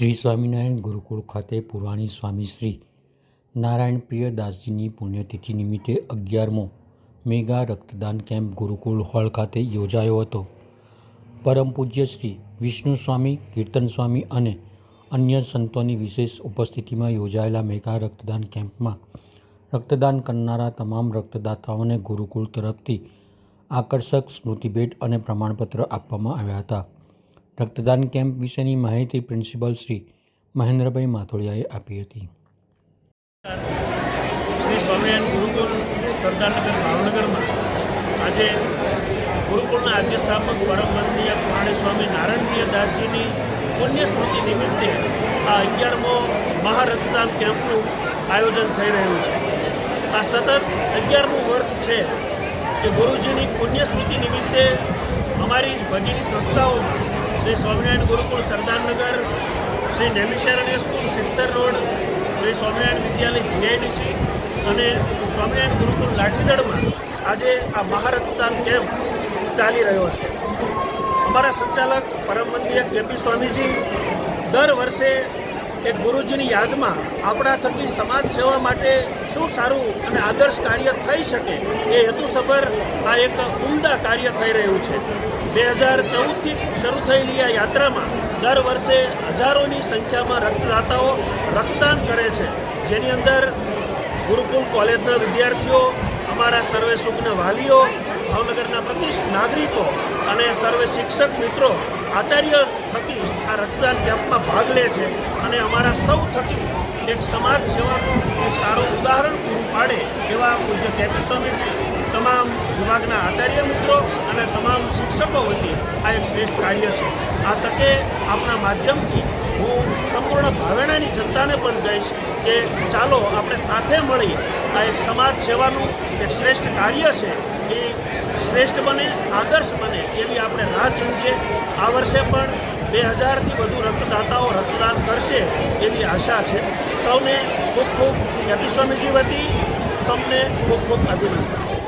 શ્રી સ્વામિનારાયણ ગુરુકુળ ખાતે પુરાણી સ્વામી શ્રી નારાયણ પ્રિય દાસજીની પુણ્યતિથિ નિમિત્તે અગિયારમો મેગા રક્તદાન કેમ્પ ગુરુકુળ હોલ ખાતે યોજાયો હતો. પરમ પૂજ્ય શ્રી વિષ્ણુ સ્વામી, કીર્તન સ્વામી અને અન્ય સંતોની વિશેષ ઉપસ્થિતિમાં યોજાયેલા મેગા રક્તદાન કેમ્પમાં રક્તદાન કરનારા તમામ રક્તદાતાઓને ગુરુકુળ તરફથી આકર્ષક સ્મૃતિભેટ અને પ્રમાણપત્ર આપવામાં આવ્યા હતા. રક્તદાન કેમ્પ વિશેની માહિતી પ્રિન્સિપાલ શ્રી મહેન્દ્રભાઈ માથોડિયાએ આપી હતી. શ્રી સ્વામિનારાયણ ગુરુકુલ સરદારનગર, ભાવનગરમાં આજે ગુરુકુળના આદ્ય સ્થાપક પરમ વંદનીય પુરાણી સ્વામી નારાયણપ્રિય દાસજીની પુણ્ય સ્મૃતિ નિમિત્તે આ અગિયારમો મહારક્તદાન કેમ્પનું આયોજન થઈ રહ્યું છે. આ સતત અગિયારમું વર્ષ છે કે ગુરુજીની પુણ્ય સ્મૃતિ નિમિત્તે અમારી જ ભગીની સંસ્થાઓમાં Shri Swaminarayan Gurukul Sardarnagar, Shri Naimisharanya school Silsar road, Shri Swaminarayan Vidyalaya GIDC અને સ્વામિનારાયણ ગુરુકુળ લાઠીદળમાં આજે આ મહારક્તદાન કેમ્પ ચાલી રહ્યો છે. અમારા સંચાલક પરમ મંદિર કેપી સ્વામીજી દર વર્ષે એક ગુરુજીની યાદમાં આપણા થકી સમાજ સેવા માટે શું સારું અને આદર્શ કાર્ય થઈ શકે એ હેતુસભર આ એક ઉમદા કાર્ય થઈ રહ્યું છે. બે હજાર ચૌદથી શરૂ થયેલી આ યાત્રામાં દર વર્ષે હજારોની સંખ્યામાં રક્તદાતાઓ રક્તદાન કરે છે. જેની અંદર ગુરુકુલ કોલેજના વિદ્યાર્થીઓ, અમારા સર્વે સુખના વાલીઓ, ભાવનગરના પ્રતિષ્ઠ નાગરિકો અને સર્વે શિક્ષક મિત્રો, આચાર્ય થકી આ રક્તદાન કેમ્પમાં ભાગ લે છે અને અમારા સૌ થકી એક સમાજ સેવાનું એક સારું ઉદાહરણ પૂરું પાડે એવા પૂજ્ય કેપી સ્વામીજી, તમામ વિભાગના આચાર્ય મિત્રો અને તમામ શિક્ષકો વતી આ એક શ્રેષ્ઠ કાર્ય છે. આ તકે આપણા માધ્યમથી હું સંપૂર્ણ ભાવેણાની જનતાને પણ કહીશ કે ચાલો આપણે સાથે મળી આ એક સમાજ સેવાનું એક શ્રેષ્ઠ કાર્ય છે. એ શ્રેષ્ઠ બને, આદર્શ બને એવી આપણે રાહ ચીંધીએ આ વર્ષે પણ બે હજારથી વધુ રક્તદાતાઓ રક્તદાન કરશે એવી આશા છે. સૌને ખૂબ ખૂબ. કેપી સ્વામીજી વતી, સૌને ખૂબ ખૂબ અભિનંદન.